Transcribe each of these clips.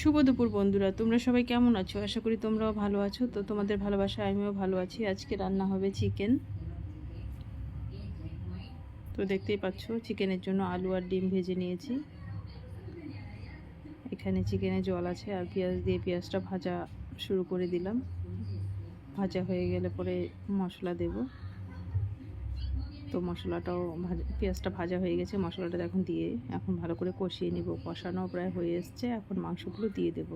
শুভ দুপুর বন্ধুরা, তোমরা সবাই কেমন আছো? আশা করি তোমরাও ভালো আছো। তো তোমাদের ভালোবাসা আমিও ভালো আছি। আজকে রান্না হবে চিকেন। তো দেখতেই পাচ্ছ, চিকেনের জন্য আলু আর ডিম ভেজে নিয়েছি। এখানে চিকেনে জল আছে আর পেঁয়াজ দিয়ে পেঁয়াজটা ভাজা শুরু করে দিলাম। ভাজা হয়ে গেলে পরে মশলা দেব। তো মশলাটাও ভাজা, পেঁয়াজটা ভাজা হয়ে গেছে। মশলাটা এখন দিয়ে এখন ভালো করে কষিয়ে নিব। কষানো প্রায় হয়ে এসছে। এখন মাংসগুলো দিয়ে দেব।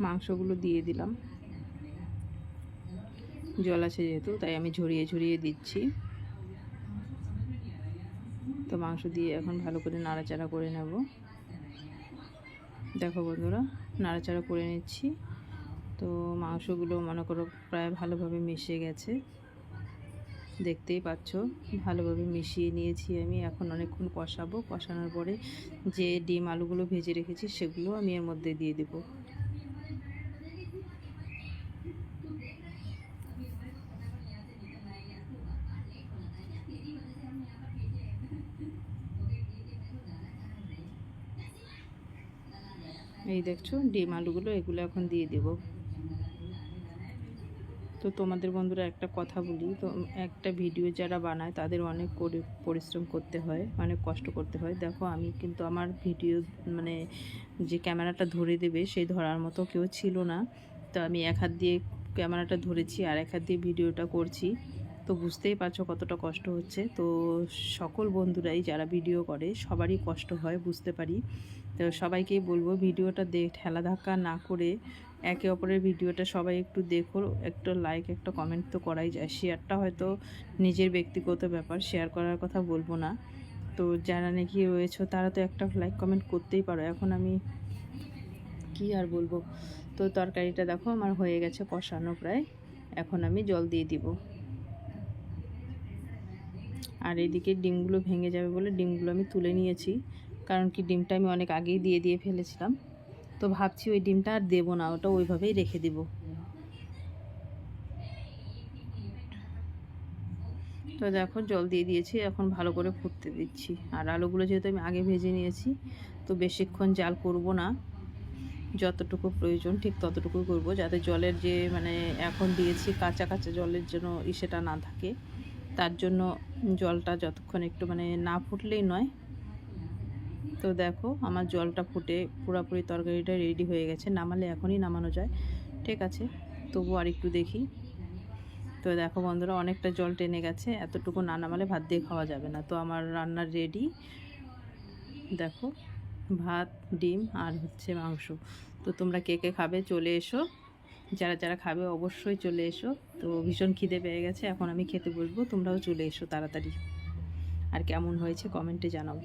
মাংসগুলো দিয়ে দিলাম। জল আছে যেহেতু, তাই আমি ঝরিয়ে ঝরিয়ে দিচ্ছি। তো মাংস দিয়ে এখন ভালো করে নাড়াচাড়া করে নেব। দেখো বন্ধুরা, নাড়াচাড়া করে নিচ্ছি। তো মাংসগুলো মনে করো প্রায় ভালোভাবে মিশে গেছে। দেখতেই পাচ্ছ, ভালোভাবে মিশিয়ে নিয়েছি আমি। এখন অনেকক্ষণ কষাবো। কষানোর পরে যে ডিম আলুগুলো ভেজে রেখেছি সেগুলো আমি এর মধ্যে দিয়ে দেবো। এই দেখছ, ডিম আলুগুলো এগুলো এখন দিয়ে দেব। তো তোমাদের বন্ধুরা একটা কথা বলি, তো একটা ভিডিও যারা বানায় তাদের অনেক পরিশ্রম করতে হয়, অনেক কষ্ট করতে হয়। দেখো, আমি কিন্তু আমার ভিডিও মানে যে ক্যামেরাটা ধরে দেবে সেই ধরার মতো কেউ ছিল না। তো আমি এক হাত দিয়ে ক্যামেরাটা ধরেছি আর এক হাত দিয়ে ভিডিওটা করছি। তো বুঝতেই পারছ কতটা কষ্ট হচ্ছে। তো সকল বন্ধুরাই যারা ভিডিও করে, সবারই কষ্ট হয়, বুঝতে পারি। তো সবাইকেই বলব ভিডিওটা দেখ ঠেলা ধাক্কা না করে একে অপরের ভিডিওটা সবাই একটু দেখো, একটা লাইক একটা কমেন্ট তো করাই যায়। শেয়ারটা হয়তো নিজের ব্যক্তিগত ব্যাপার শেয়ার করার কথা বলব না। তো যারা নাকি রয়েছে, তারা তো একটা লাইক কমেন্ট করতেই পারো। এখন আমি কি আর বলব? তো তরকারিটা দেখো, আমার হয়ে গেছে কষানো প্রায়। এখন আমি জল দিয়ে দিব। আর এদিকে ডিমগুলো ভেঙে যাবে বলে ডিমগুলো আমি তুলে নিয়েছি। কারণ কি ডিমটা আমি অনেক আগেই দিয়ে দিয়ে ফেলেছিলাম। তো ভাবছি ওই ডিমটা আর দেবো না, ওটা ওইভাবেই রেখে দেব। তো দেখো, জল দিয়ে দিয়েছি, এখন ভালো করে ফুটতে দিচ্ছি। আর আলুগুলো যেহেতু আমি আগে ভেজে নিয়েছি, তো বেশিক্ষণ জাল করব না। যতটুকু প্রয়োজন, ঠিক ততটুকু করব, যাতে জলের যে মানে এখন দিয়েছি, কাঁচা কাঁচা জলের জন্য ইসেটা না থাকে। তার জন্য জলটা যতক্ষণ একটু মানে না ফুটলেই নয়। তো দেখো, আমার জলটা ফুটে পুরোপুরি তরকারিটা রেডি হয়ে গেছে। নামালে এখনই নামানো যায়। ঠিক আছে, তবু আর একটু দেখি। তো দেখো বন্ধুরা, অনেকটা জল টেনে গেছে। এতটুকু না নামালে ভাত দিয়ে খাওয়া যাবে না। তো আমার রান্নার রেডি দেখো, ভাত, ডিম আর হচ্ছে মাংস। তো তোমরা কে কে খাবে চলে এসো। যারা যারা খাবে অবশ্যই চলে এসো। তো ভীষণ খিদে পেয়ে গেছে, এখন আমি খেতে বসবো, তোমরাও চলে এসো তাড়াতাড়ি। আর কেমন হয়েছে কমেন্টে জানাও।